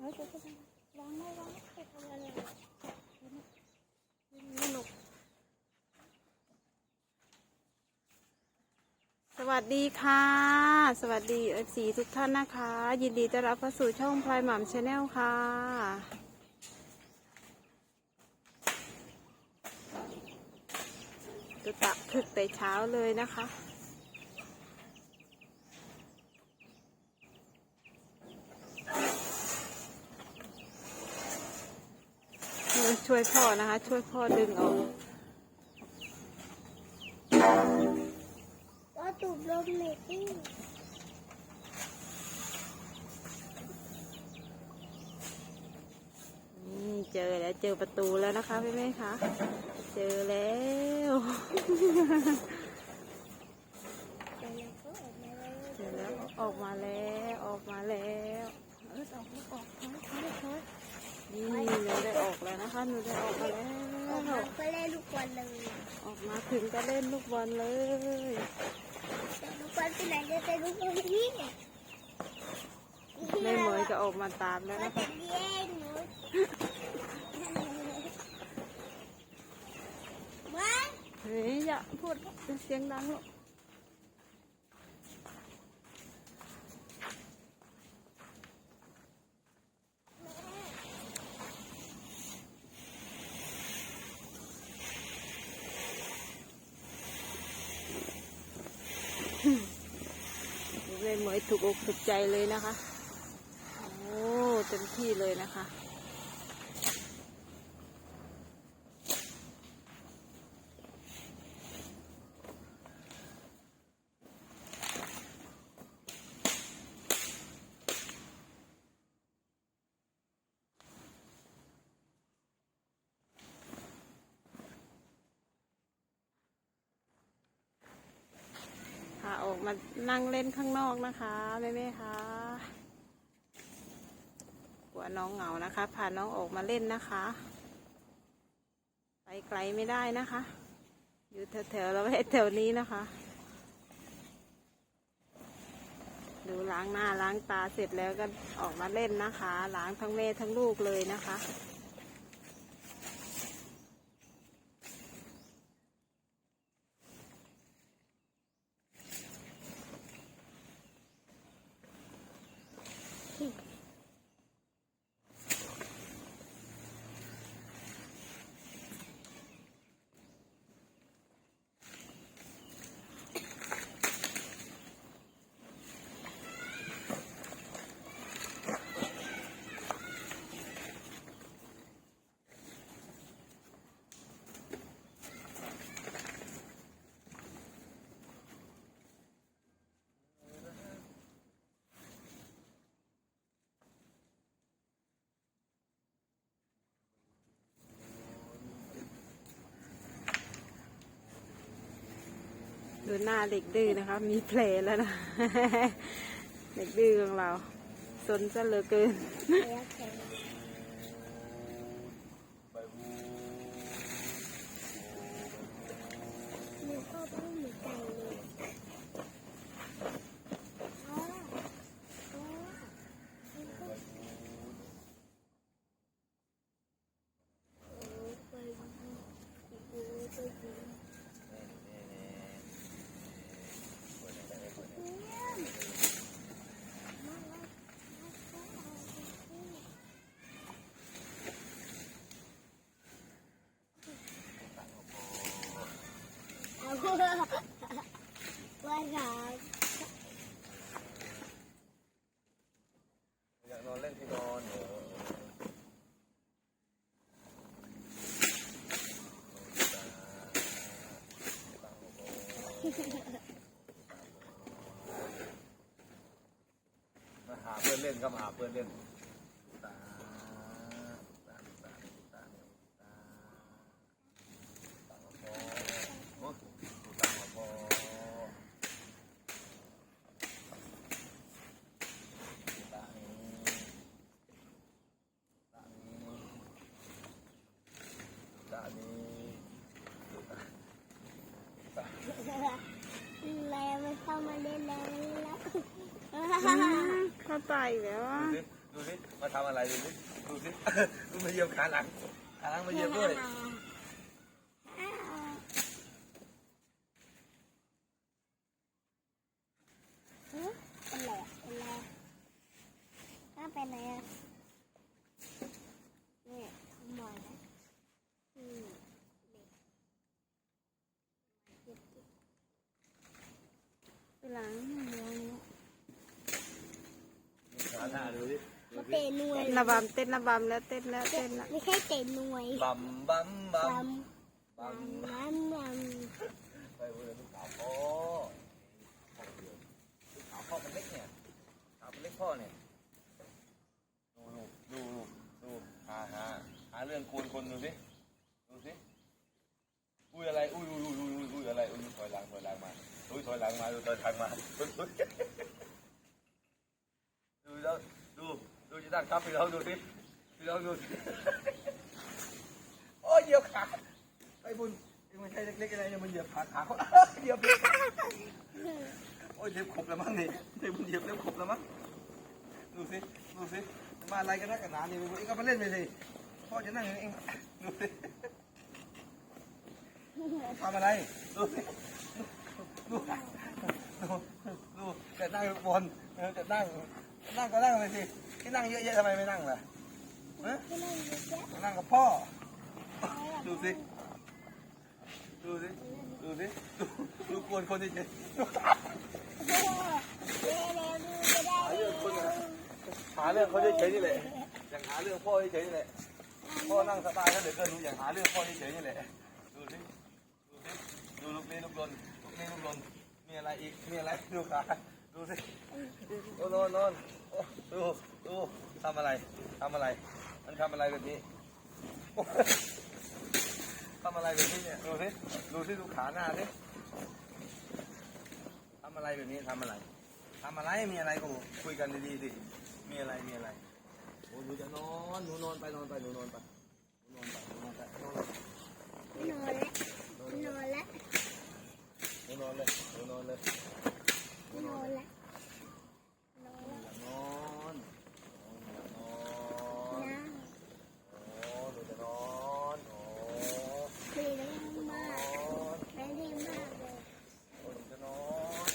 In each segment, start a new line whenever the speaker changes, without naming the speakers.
เฮ้ยเดี๋ยวจะวางไว้วางไว้ไปทำอะไรนี่ลูกสวัสดีค่ะ สวัสดีเอฟซีทุกท่านนะคะ ยินดีต้อนรับเข้าสู่ช่องพลายหม่ำชาแนลค่ะตุตะคึกแต่เช้าเลยนะคะ ช่วยพ่อนะคะ ช่วยพ่อดึงออก
ก็ตูบลมเมตี้
นี่เจอแล้วเจอประตูแล้วนะคะพี่แม่คะ เจอแล้ว
เดี๋ยวเราก็ออกมาแล้ว
เจอแล้วออกมาแล้วออกมาแล้วเออออกลูกออกถอยถอยถอย นี่หนูได้ออกแล้วนะคะหนูได้ออกมาแล้
ออกมาวก็เล่นลูกบอลเลย
ออกมาถึงก็เล่นลูกบอลเลย
แต่ลูกบอลไปไหนจะเป็นลูกบอลนี่
แม่หมวยก็ออกมาตามแล้ว
ก็
นะ
จะ
คะ
เลี้ยงหนูว้า
เฮ้ยอย่าพูดเสียงดังลูก เล่นเหมยถูก อกถูกใจเลยนะคะ โอ้เต็มที่เลยนะคะ มานั่งเล่นข้างนอกนะคะแม่แม่คะกลัวน้องเหงานะคะพาน้องออกมาเล่นนะคะ ไปไกลไม่ได้นะคะ อยู่แถวๆเราแถวนี้นะคะ ดูล้างหน้าล้างตาเสร็จแล้วก็ออกมาเล่นนะคะ ล้างทั้งแม่ทั้งลูกเลยนะคะ ดูหน้าเด็กดื้อนะคะ มีเพลแล้วนะ เด็กดื้อของเรา สนซะเหลือเกิน
แล้วแข่งหนูก็ต้องหนูไก่เลยอ๋ออ๋อมันก็โอ้ไปดูโอ้ไปดู เอาว่าหา
อยากนอนเล่นที่นอนเหรอมาหาเพื่อนเล่นก็มาหาเพื่อนเล่นตาตาตาตาตาตาพอโอ้ตาพอตานี้ตานี้ตานี้ตา
แล้วไมามาเล่นแล้ว
เข้าใจแล้ว
ดูสิดูสิมาทำอะไรดูสิดูสิ มาเยียบขาหลังขาหลังมาเยียบด้วย
เป็นไรเป็นไรถ้าเป็นไรอะเนี่ยหมอนนะอืมเด็ก
ไปหลังเดี๋ยวนี้
ขาหน้าดูสิดู
มา
สิ
เตะหน่วย
เต้นระบำเต้นระบำแล้วเต้นแล้วเต้นแล้ว
ไม่ใช่เตะหน่วย
บัมบัมบัม
บัม
บัม
บัมบัม
ไปเวลาลูกสาวพ่อพ่อเดียวลูกสาวพ่อเป็นเล็กเนี่ยสาวเป็นเล็กพ่อเนี่ยดูดูดูดูหาหาหาเรื่องกวนคนดูสิดูสิอุ้ยอะไรอุ้ยอุ้ยอุ้ยอุ้ยอุ้ยอะไรอุ้ยถอยหลังถอยหลังมาอุ้ยถอยหลังมาดูถอยหลังมาอุ๊ยอุ๊ยดูแล้วดู ดูจะตั้งครับพี่น้องดูสิพี่น้องดูสิโอ้ยเหยียบขาไอ้บุญเอ็งไม่ใช่เล็กๆอะไรเนี่ยมันเหยียบขาขาเขาเหยียบเลยโอ้ยเหยียบขบแล้วมั้งนี่ไอ้บุญเหยียบแล้วขบแล้วมั้งดูสิดูสิมาอะไรกันนักกันหนาเนี่ยเอ็งก็มาเล่นไปสิพ่อจะนั่งอยู่นี่เองดูสิทำอะไรดูสิดูดูดูจะนั่งบนเออจะนั่ง นั่งก็นั่งไปสิที่นั่งเยอะๆทำไมไม่นั่งล่ะฮะ
ไม่นั่งเยอะแยะ
นั่งกับพ่อ ดูสิ ดูสิ ดูสิ ดูดูกวนคนเฉย
เร็วเร็วดูจะได้เร็ว
ๆหาเรื่องเขาเฉยๆนี่แหละอย่างหาเรื่องพ่อเฉยๆนี่แหละ พ่อนั่งสบายแล้วเดี๋ยวก็รู้อย่างหาเรื่องพ่อเฉยๆนี่แหละ ดูสิ ดูสิ ดูลูกนี้ลูกลนลูกนี้ลูกลนมีอะไรอีก มีอะไร ดูขา ดูสิโอ้นอนนอนโอ้ดูดูทำอะไรทำอะไร มันทำอะไรแบบนี้ทำอะไรแบบนี้เนี่ยดูสิดูสิดูขาหน้าสิทำอะไรแบบนี้ทำอะไรทำอะไรมีอะไรก็คุยกันดีๆสิมีอะไรมีอะไรโอ้หนูจะนอนหนูนอนไปนอนไปหนูนอนไปหนูนอนไปหนูนอนไปนอน
นอนแล้วนอนแล้ว
หนูนอนเลยหนูนอนเลย
น อนล้วนอนล้ว
อย่านอนนอนโอ้หนูจะนอนโอ้
คือเล่นมาก
อน
แม่ดีมากเลย
โอ้หนูจะนอน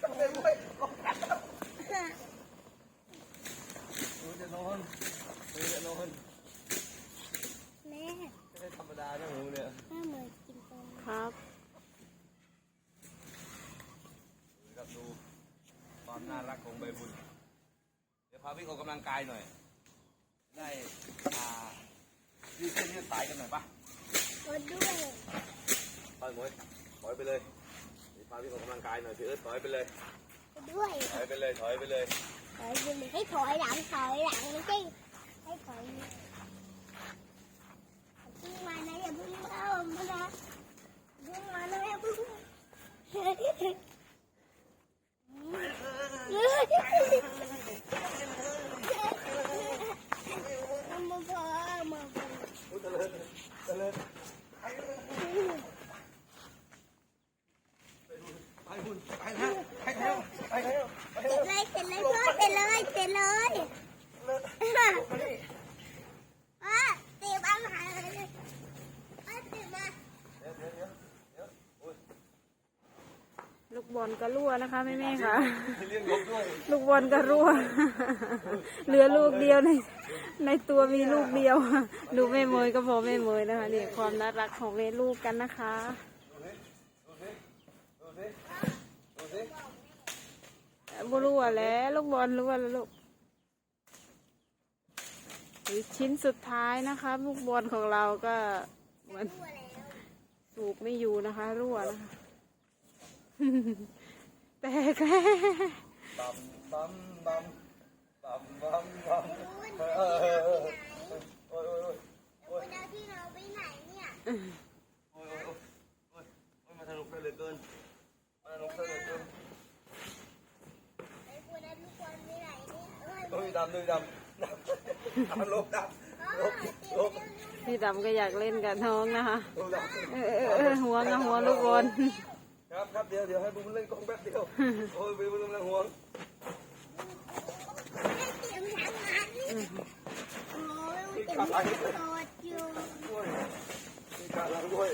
ทำไมไม่หนูจะนอนหนูจะนอน
แม่
ไม่ได้ธรรมดานะหนูเนี่ย
แม่เหมือนกินตรง
ครับ
ดูครับดูความน่ารักของใบบุญ เดี๋ยวพาวิ่งออกกำลังกายหน่อย ได้อ่ายืดเส้นยืดสายกันหน่อยปะ
รถด้วย
ถอยหมวยถอยไปเลยเดี๋ยวพาวิ่งออกกำลังกายหน่อยพี่เอิร์ธถอยไปเลย
รถด้วย
ถอยไปเลย ถอยไปเลย
ถอยไปเลยให้ถอยหลังถอยหลังไม่ใช่ให้ถอยพึ่งมานะอย่าเพึ่งเข้ามานะพึ่งมานะอย่าเพึ่ง
ไปบุญไปแล้วไปแล้วไปแล้วไป
เส
แล้
ร็
ว
จเลยเสร็จเลยพ่อเสร็จเลยเสร็จเลยพ่อเตรียมอาหารเลยพ่อเตรียมมา
เดี๋ยวเดี๋ยวเดี๋ยวเดี๋ยวโอ้ย
ลู กบอลก็รั่วนะคะแม่แม่ๆค่ะ
เลี้ยงนกด้วย
ลูกบอลก็รั่ว เหลือลูกเดียวในในตัวมีลูกเดียว ดูแม่เมยก็พอแม่เมยนะคะนี่ความน่ารักของแม่ลูกกันนะคะ
ดูสิดูสิดูสิดูสิ
บุรั่วแล้วลูกบอลรั่วแล้วลูกอีกชิ้นสุดท้ายนะคะ ลูกบอลของเราก็เหมือน
ตัวแล้ว
สูบไม่อยู่นะคะ รั่วนะคะแตกแล้ว
บัมบัมบัมบัมบัมบัมเออเออ
เอา
เออ
ไปไหน
โอ้ยโอ้ยโอ้ย
คุณจะเอาที่เราไปไหนเนี่ย
โอ้ยโอ้ยโอ้ยโอ้ยโอ้ยมาสนุกได้เหลือเกินมาสนุกได้เหลือเกิน
ไอ้คุณเอาลูกบอลไปไหนเนี่ยเอ้ย
โอ้ยดำด้วยดำดำดำลบดำลบลบ
พี่ดำก็อยากเล่นกับน้องนะคะเออเออเออหัวนะหัวลูกบอล
ครับเดี๋ยวเดี๋ยวให้บุ้มเล่นกล้องแป๊บเดียว โอ้ยบุ้มกำล่งห่วงมีขาหลั
งด้
วยมีขาหลังด้วย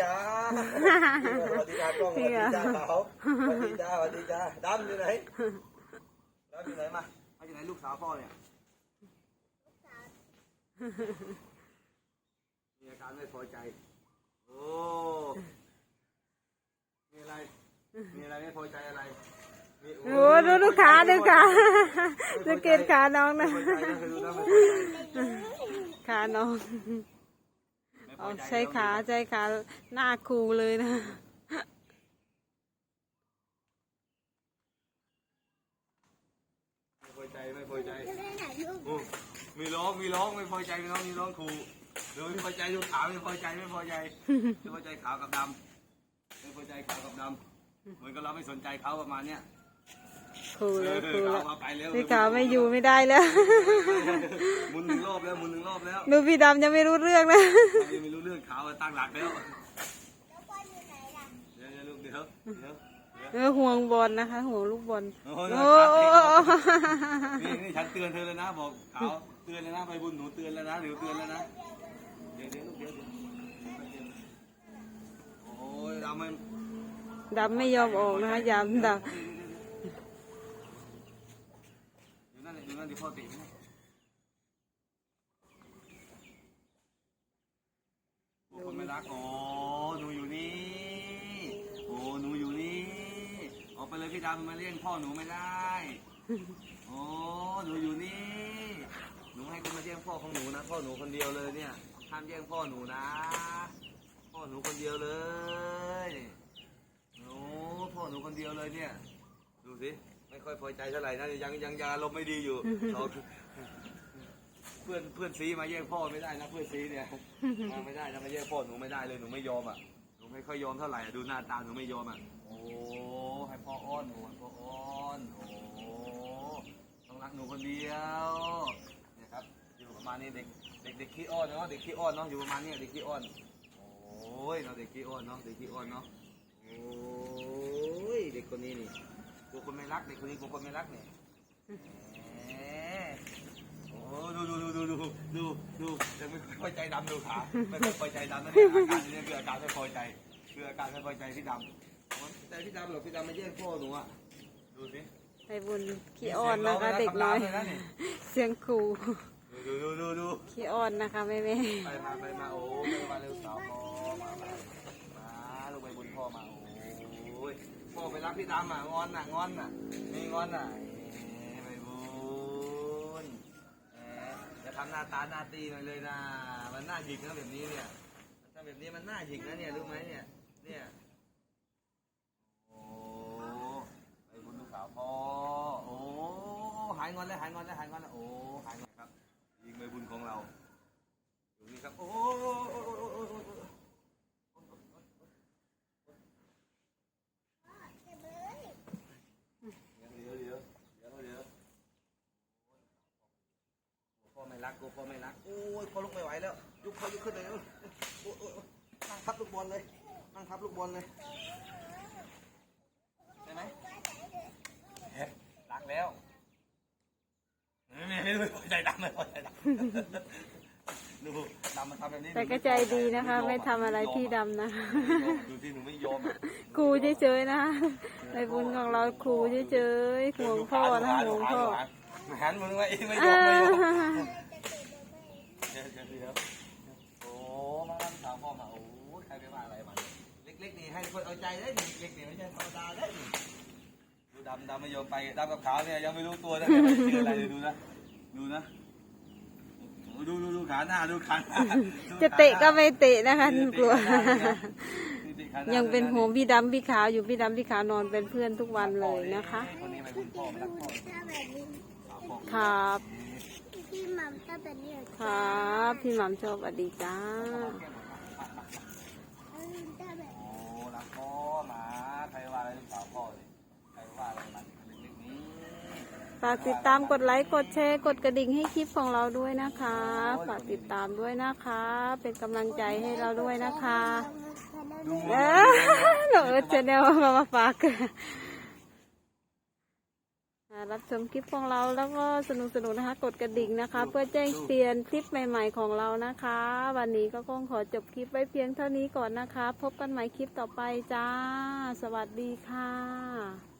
จ้าสวัสดีจ้ากล้องสวัสดีจ้าขาวสวัสดีจ้าสวัสดีจ้าดำอยู่ไหนดำอยู่ไหนมามาอยู่ไหนลูกสาวพ่อเนี่ยมีอาการไม่พอใจ โอ้มีอะไร มีอะไรไม่พอใจอะไรมี
โอ้ดูดูขาดูขาสังเกตขาน้องนะ
ไม่พอใจนะเคยดูนะไม่พอใจ
ขาน้อง
ไม่พ
เอา
อใจ
ใช้ขาใช้ขาหน้าคูเลยนะ
ไม่พอใจไม่พอใจ
จะได้ถ่ายรูป
โอ้มีร้องมีร้องไม่พอใจมีร้องมีร้องครูดูไม่พอใจดูขาวไม่พอใจไม่พอใจไม่พอใจขาวกับดำไม่พอใจขาวกับดำเหมือนกับเราไม่สนใจเขาประมาณเนี้ย
คู
เอ
แล้
อ
วคู
ขา
แล้วว
มาไปแล้ว
พี่ขาวไม่อยู่ไม่ได้แล้ว
หมุนหนึ่งรอบแล้วหมุนหนึ่งรอบแล้ว
ดูพี่ดำยังไม่รู้เรื่องนะ
ยังไม่รู้เรื่องขาวตั้งหลักแล้ว
แล้วบอลอยู่ไหนล่ะ
เดี๋ยวเดี๋ยวลูกเดี๋ยวเดี๋ยว
เออห่วงบอลนะคะห่วงลูกบอล
โอ้โห
โอ้
นี่นี่ฉันเตือนเธอเลยนะบอกขาวเตือนเลยนะไปบุญหนูเตือนแล้วนะหนูเตือนแล้วนะเดี๋ยวเดี๋ยวลูกเดี๋ยวเดี๋ยวโอ้ยดำมัน
ดำไม่ยอมออกนะคะยามด
อันที่พ่อเตะให้โอ้คนไม่รักโอ้หนูอยู่นี่ โอ้ หนูอยู่นี่ ออกไปเลยพี่ดำมาเลี้ยงพ่อหนูไม่ได้ โอ้ หนูอยู่นี่ หนูให้คนมาเลี้ยงพ่อของหนูนะ พ่อหนูคนเดียวเลยเนี่ย ห้ามแย่งพ่อหนูนะ พ่อหนูคนเดียวเลยหนูพ่อหนูคนเดียวเลยเนี่ย ดูสิ ไม่ค่อยพอใจเท่าไหร่นะยังยังยังอารมณ์ไม่ดีอยู่เราเพื่อนเพื่อนซีมาแย่งพ่อไม่ได้นะเพื่อนซีเนี่ยมาไม่ได้นะมาแย่งพ่อหนูไม่ได้เลยหนูไม่ยอมอะหนูไม่ค่อยยอมเท่าไหร่อะดูหน้าตาหนูไม่ยอมอะโอ้ให้พ่ออ้อนหนูให้พ่ออ้อนโอ้ต้องรักหนูคนเดียวเนี่ยครับอยู่ประมาณนี้เด็กเด็กเด็กขี้อ้อนเนาะเด็กขี้อ้อนเนาะอยู่ประมาณนี้เด็กขี้อ้อนโอ้ยเนาะเด็กขี้อ้อนเนาะเด็กขี้อ้อนเนาะโอ้ยเด็กคนนี้นี่ก ลัวคนไม่รักเด็กคนนี้กลัวคนไม่รักเนี่ยแหมโอ้ดูดูดูดูดูดูดูยังไม่ค่อยใจดำดูขาไม่ค่อยพอใจดำนะเนี่ยอาการนี้คืออาการไม่พอใจคืออาการไม่พอใจพี่ดำแต่พี่ดำหรอกพี่ดำไม่แย่งพ่อหนูอะดูสิ
ไปบุญขี้อ้อนนะคะเด็กน้อยเสียงครู
ดูดูดูดู
ขี้อ้อนนะคะแม่แม่
ไปมาไปมาโอ้ไปมาเร็วสาวพ่อมามาลูกไปบุญพ่อมาโอ้ย พ่อไปรักพี่ดำอะงอนอะงอนอะไม่งอนอะไปบุญจะทำหน้าตาหน้าตีหน่อยเลยนะมันหน้าหยิกนะแบบนี้เนี่ยทำแบบนี้มันหน้าหยิกนะเนี่ยรู้ไหมเนี่ยเนี่ยโอ้ไปบุญลูกสาวพ่อโอ้หายงอนแล้วหายงอนแล้วหายงอนแล้วโอ้ หายงอนครับ ยิงใบบุญของเราอยู่นี่ครับ โอ้เดี๋ยวเดี๋ยวเดี๋ยวเดี๋ยว พ่อไม่ รักกูพ่อไม่รักโอ้ยพ่อลุกไม่ไหวแล้ว ยุกเขายุกขึ้นเลยโอ้ยโอ้ยโอ้ยนั่งทับลูกบอลเลย นั่งทับลูกบอลเลยได้ไหมเฮ้ยรักแล้วไม่ไม่ไม่ไม่พอใจดำไม่พอใจดำดูดำมันทำแบบนี้
แต่ก็ใจดีนะคะ ไม่ทำอะไรพี่ดำนะ
ดูที่หนูไม่ยอมอะ
ครูเฉยๆนะคะไปบุญของเราครูเฉยๆห่วงพ่อนะห่วงพ่อ
หันมึงไว้ไม่ย
อ่
อมไม่ยอมา เดี๋ยวเดี๋ยวเดี๋ยวโอ้มาทำสาว พ่อมาโอ้ใครไปว่าอะไรมันเล็กๆนี่ให้คนเอาใจได้นี่เล็กๆนี่ไม่ใช่ธรรมดาได้นี่ดูดำดำไม่ยอมไปดำกับขาวเนี่ยยังไม่รู้ตัวนะเนี่ยไม่เจออะไรเลยดูนะดูนะโอ้ดูดูดูขาหน้าดูขาหน้าดู
จะเตะก็ไม่เตะนะคะ
ดู
กลัว
ดูเตะขาหา
ยังเป็นห่วงพี่ดำพี่ขาวอยู่พี่ดำพี่ขาวนอนเป็นเพื่อนทุกวันเลยนะคะ
คนนี้ไปบุญพ่อไม่รักพ่อ
ถ้าแบบนี้
สาวพ่อ
ครับ
พี่หมัมถ้าแบบนี้
ครับ พี่หม่ำชอบอดีจ้า
ถ้าแบบ
โอ้รักพ่ อหมาใครว่าอะไรลูกสาวพ่อเลยใครว่าอะไรมันเล็กๆนี้
ฝากติดตามกดไลค์กดแชร์กดกระดิ่งให้คลิปของเราด้วยนะคะ ฝากติดตามด้วยนะคะ เป็นกำลังใจให้เราด้วยนะคะ เออหนูจะเดวมามาฝากอ่า รับชมคลิปของเราแล้วก็สนุกสนุกๆนะคะ กดกระดิ่งนะคะ เพื่อแจ้งเตือนคลิปใหม่ ๆ ของเรานะคะ วันนี้ก็คงขอจบคลิปไว้เพียงเท่านี้ก่อนนะคะ พบกันใหม่คลิปต่อไปจ้า สวัสดีค่ะ